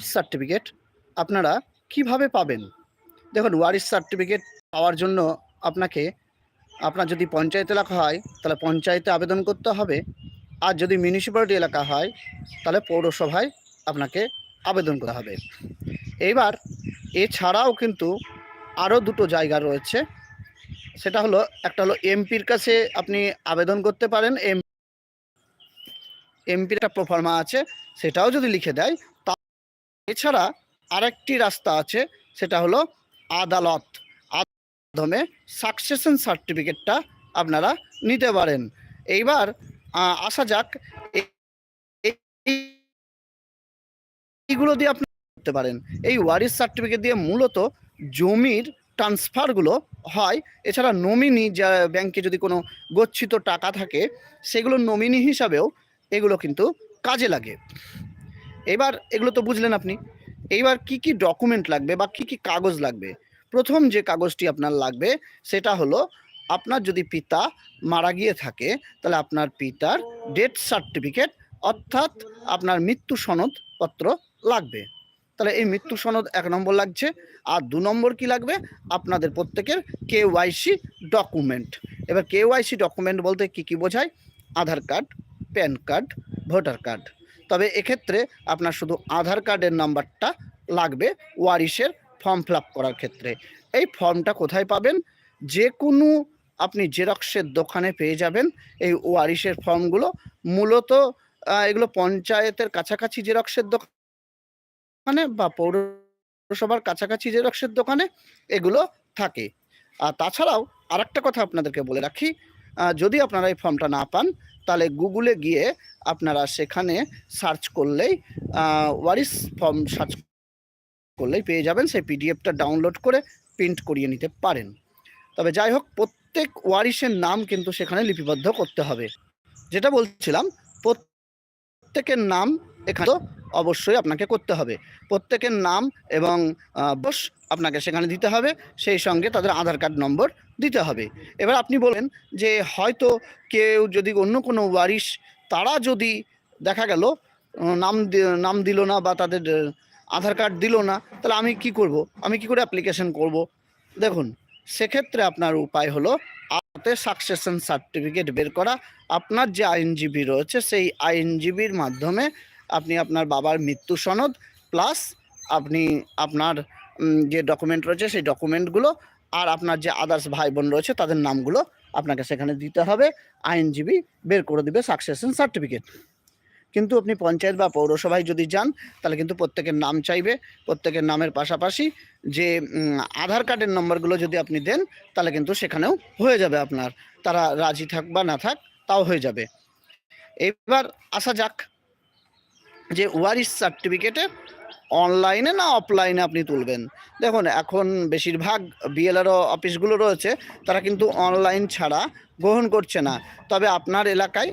Certificate আপনারা কীভাবে পাবেন? দেখুন, ওয়ারিশ সার্টিফিকেট পাওয়ার জন্য আপনাকে, আপনার যদি পঞ্চায়েত এলাকা হয়, তাহলে পঞ্চায়েতে আবেদন করতে হবে। আর যদি মিউনিসিপ্যালিটি এলাকা হয়, তাহলে পৌরসভায় আপনাকে আবেদন করতে হবে। এইবার, এছাড়াও কিন্তু আরও দুটো জায়গা রয়েছে। সেটা হলো, একটা হলো এমপির কাছে আপনি আবেদন করতে পারেন এম এমপির একটা প্রফার্মা আছে, সেটাও যদি লিখে দেয়, তা এছাড়া আরেকটি রাস্তা আছে, সেটা হলো আদালত। মাধ্যমে সাকসেশন সার্টিফিকেটটা আপনারা নিতে পারেন। এইবার আসা যাক এইগুলো দিয়ে আপনি করতে পারেন। এই ওয়ারিস সার্টিফিকেট দিয়ে মূলত জমির ট্রান্সফারগুলো হয়। এছাড়া নমিনি যা ব্যাংকে যদি কোনো গচ্ছিত টাকা থাকে, সেগুলো নমিনি হিসাবেও এগুলো কিন্তু কাজে লাগে। এবার এগুলো তো বুঝলেন আপনি, এইবার কি কি ডকুমেন্ট লাগবে বা কি কি কাগজ লাগবে? প্রথম যে কাগজটি আপনার লাগবে সেটা হলো, আপনার যদি পিতা মারা গিয়ে থাকে, তাহলে আপনার পিতার ডেথ সার্টিফিকেট অর্থাৎ আপনার মৃত্যু সনদ পত্র লাগবে। তাহলে এই মৃত্যু সনদ এক নম্বর লাগছে, আর দু নম্বর কি লাগবে? আপনাদের প্রত্যেকের কে ওয়াইসি ডকুমেন্ট এবার কে ওয়াইসি ডকুমেন্ট বলতে কি কি বোঝায়? Aadhaar card PAN card, voter card. তবে এক্ষেত্রে আপনার শুধু আধার কার্ডের নাম্বারটা লাগবে ওয়ারিশের ফর্ম ফিল করার ক্ষেত্রে। এই ফর্মটা কোথায় পাবেন? যে কোনো আপনি জেরক্সের দোকানে পেয়ে যাবেন এই ওয়ারিশের ফর্মগুলো। মূলত এগুলো পঞ্চায়েতের কাছাকাছি জেরক্সের দোকানে বা পৌরসভার কাছাকাছি জেরক্সের দোকানে এগুলো থাকে। আর তাছাড়াও আরেকটা কথা আপনাদেরকে বলে রাখি যদি আপনারা এই ফর্মটা না পান তাহলে গুগলে গিয়ে আপনারা সেখানে সার্চ করলেই আহ, ওয়ারিশ ফর্ম সার্চ করলেই পেয়ে যাবেন। সেই পিডিএফটা ডাউনলোড করে প্রিন্ট করিয়ে নিতে পারেন। তবে যাই হোক প্রত্যেক ওয়ারিসের নাম কিন্তু সেখানে লিপিবদ্ধ করতে হবে। যেটা বলছিলাম প্রত্যেকের নাম এখানে অবশ্যই আপনাকে করতে হবে। প্রত্যেকের নাম এবং বয়স আপনাকে সেখানে দিতে হবে। সেই সঙ্গে তাদের আধার কার্ড নম্বর দিতে হবে। এবার আপনি বলেন যে, হয়তো কেউ যদি অন্য কোনো ওয়ারিশ, তারা যদি দেখা গেল নাম নাম দিল না বা তাদের আধার কার্ড দিল না, তাহলে আমি কি করব? আমি কি করে অ্যাপ্লিকেশন করব? দেখুন, সেক্ষেত্রে আপনার উপায় হলো হাতে সাকসেশন সার্টিফিকেট বের করা। আপনার যে আইনজীবী রয়েছে, সেই আইনজীবীর মাধ্যমে আপনি আপনার বাবার মৃত্যু সনদ প্লাস আপনি আপনার যে ডকুমেন্ট রয়েছে সেই ডকুমেন্টগুলো আর আপনার যে আদার্স ভাই বোন রয়েছে তাদের নামগুলো আপনাকে সেখানে দিতে হবে। আইনজীবী বের করে দিবে সাকসেশন সার্টিফিকেট কিন্তু আপনি পঞ্চায়েত বা পৌরসভায় যদি যান, তাহলে কিন্তু প্রত্যেকের নাম চাইবে। প্রত্যেকের নামের পাশাপাশি যে আধার কার্ডের নম্বরগুলো যদি আপনি দেন, তাহলে কিন্তু সেখানেও হয়ে যাবে আপনার। তারা রাজি থাক বা না থাক, তাও হয়ে যাবে। এবার আসা যাক যে ওয়ারিশ সার্টিফিকেটে অনলাইনে না অফলাইনে আপনি তুলবেন। দেখুন, এখন বেশিরভাগ বিএলআরও অফিসগুলো রয়েছে, তারা কিন্তু অনলাইন ছাড়া গ্রহণ করছে না। তবে আপনার এলাকায়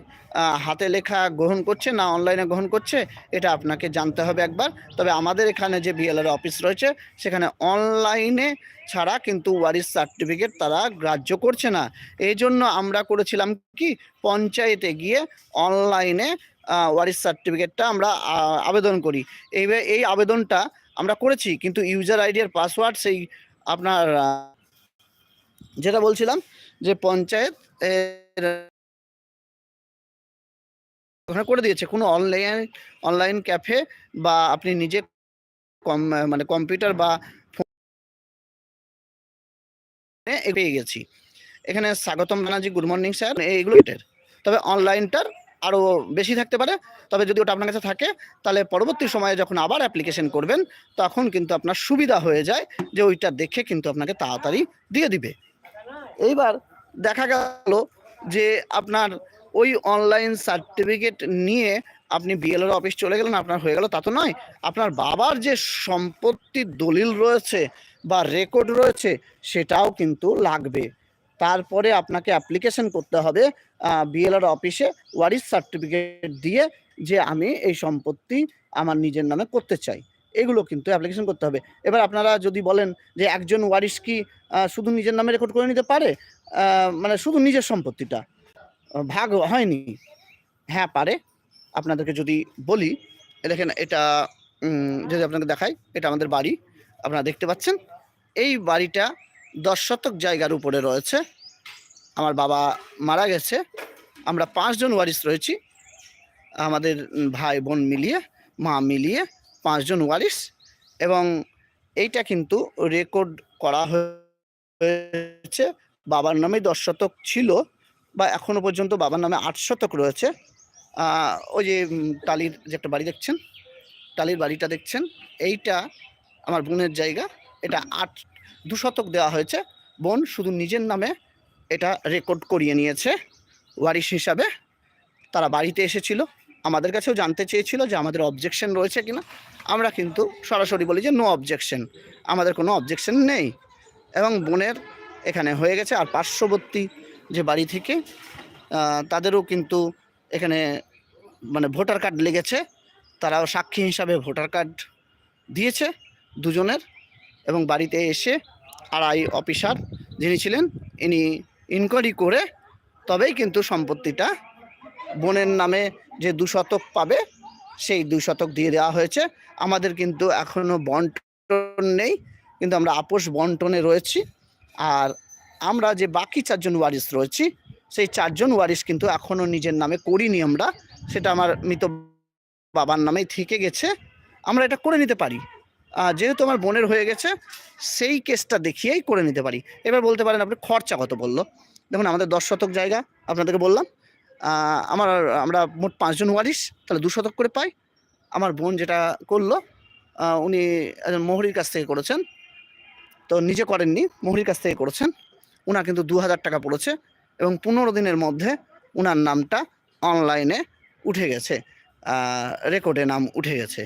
হাতে লেখা গ্রহণ করছে না অনলাইনে গ্রহণ করছে, এটা আপনাকে জানতে হবে একবার। তবে আমাদের এখানে যে বিএলআর অফিস রয়েছে, সেখানে অনলাইনে ছাড়া কিন্তু ওয়ারিশ সার্টিফিকেট তারা গ্রাহ্য করছে না। এই জন্য আমরা করেছিলাম কি, পঞ্চায়েতে গিয়ে অনলাইনে ওয়ারিশ সার্টিফিকেটটা আমরা আবেদন করি। এই এই আবেদনটা আমরা করেছি, কিন্তু ইউজার আইডি আর পাসওয়ার্ড সেই আপনার যেটা বলছিলাম যে পঞ্চায়েত ওখানে করে দিয়েছে। কোনো অনলাইন অনলাইন ক্যাফে বা আপনি নিজে কম মানে কম্পিউটার বা ফোনে পেয়ে গেছি। এখানে স্বাগতম ব্যানার্জি, গুড মর্নিং স্যার। এইগুলো তবে অনলাইনটার আরও বেশি থাকতে পারে। তবে যদি ওটা আপনার কাছে থাকে, তাহলে পরবর্তী সময়ে যখন আবার অ্যাপ্লিকেশন করবেন, তখন কিন্তু আপনার সুবিধা হয়ে যায় যে ওইটা দেখে কিন্তু আপনাকে তাড়াতাড়ি দিয়ে দিবে। এইবার দেখা গেল যে আপনার ওই অনলাইন সার্টিফিকেট নিয়ে আপনি বিএলআর অফিস চলে গেলেন, আপনার হয়ে গেল, তা তো নয়। আপনার বাবার যে সম্পত্তির দলিল রয়েছে বা রেকর্ড রয়েছে, সেটাও কিন্তু লাগবে। তারপরে আপনাকে অ্যাপ্লিকেশন করতে হবে বিএলআর অফিসে ওয়ারিস সার্টিফিকেট দিয়ে যে আমি এই সম্পত্তি আমার নিজের নামে করতে চাই। এগুলো কিন্তু অ্যাপ্লিকেশন করতে হবে। এবার আপনারা যদি বলেন যে একজন ওয়ারিস কি শুধু নিজের নামে রেকর্ড করে নিতে পারে? মানে শুধু নিজের সম্পত্তিটা? ভাগ হয়নি? হ্যাঁ পারে। আপনাদেরকে যদি বলি দেখেন এটা যদি আপনাকে দেখাই, এটা আমাদের বাড়ি। আপনারা দেখতে পাচ্ছেন? এই বাড়িটা দশ শতক জায়গার উপরে রয়েছে। আমার বাবা মারা গেছে। আমরা পাঁচজন ওয়ারিস রয়েছি। আমাদের ভাই বোন মিলিয়ে, মা মিলিয়ে পাঁচজন ওয়ারিস এবং এইটা কিন্তু রেকর্ড করা হয়েছে। বাবার নামে দশ শতক ছিল বা এখনও পর্যন্ত বাবার নামে আট শতক রয়েছে। ওই যে টালির যে একটা বাড়ি দেখছেন? টালির বাড়িটা দেখছেন? এইটা আমার বোনের জায়গা। এটা আট দু শতক দেওয়া হয়েছে। বোন শুধু নিজের নামে এটা রেকর্ড করিয়ে নিয়েছে। ওয়ারিশ হিসাবে তারা বাড়িতে এসেছিল। আমাদের কাছেও জানতে চেয়েছিল যে আমাদের অবজেকশন রয়েছে কিনা। আমরা কিন্তু সরাসরি বলি যে নো অবজেকশন আমাদের কোনো অবজেকশন নেই। এবং বোনের এখানে হয়ে গেছে আর পার্শ্ববর্তী যে বাড়ি থেকে তাদেরও কিন্তু এখানে মানে ভোটার কার্ড লেগেছে। তারাও সাক্ষী হিসাবে ভোটার কার্ড দিয়েছে দুজনের। এবং বাড়িতে এসে আড়াই অফিসার যিনি ছিলেন, ইনি ইনকোয়ারি করে তবেই কিন্তু সম্পত্তিটা বোনের নামে যে দু শতক পাবে, সেই দুই শতক দিয়ে দেওয়া হয়েছে। আমাদের কিন্তু এখনও বন্টন নেই, কিন্তু আমরা আপোষ বন্টনে রয়েছি। আর আমরা যে বাকি চারজন ওয়ারিস রয়েছি, সেই চারজন ওয়ারিস কিন্তু এখনও নিজের নামে করিনি আমরা। সেটা আমার মৃত বাবার নামেই থেকে গেছে। আমরা এটা করে নিতে পারি। যেহেতু আমার বোনের হয়ে গেছে, সেই কেসটা দেখিয়েই করে নিতে পারি। এবার বলতে পারেন আপনি খরচা কত বলল? দেখুন, আমাদের দশ শতক জায়গা, আপনাদেরকে বললাম। আমার আমরা মোট পাঁচজন ওয়ারিস তাহলে দু শতক করে পাই। আমার বোন যেটা করল উনি একজন মোহরির কাছ থেকে করেছেন। তো নিজে করেননি, মোহরির কাছ থেকে করেছেন। উনার কিন্তু দু হাজার টাকা পড়েছে এবং পনেরো দিনের মধ্যে উনার নামটা অনলাইনে উঠে গেছে। রেকর্ডে নাম উঠে গেছে।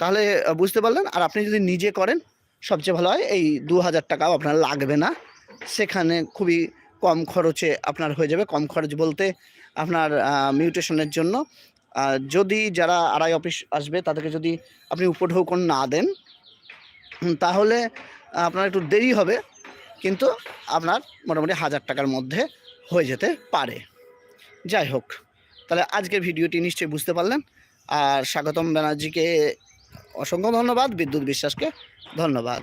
তাহলে বুঝতে পারলেন? আর আপনি যদি নিজে করেন, সবচেয়ে ভালো হয়, এই দু হাজার টাকাও আপনার লাগবে না। সেখানে খুবই কম খরচে আপনার হয়ে যাবে। কম খরচ বলতে আপনার মিউটেশনের জন্য। যদি যারা আড়াই অফিস আসবে, তাদেরকে যদি আপনি উপঢৌকন না দেন তাহলে আপনার একটু দেরি হবে। কিন্তু আপনার মোটামুটি হাজার টাকার মধ্যে হয়ে যেতে পারে। যাই হোক, তাহলে আজকের ভিডিওটি নিশ্চয়ই বুঝতে পারলেন। আর স্বাগতম ব্যানার্জিকে অসংখ্য ধন্যবাদ বিদ্যুৎ বিশ্বাসকে ধন্যবাদ।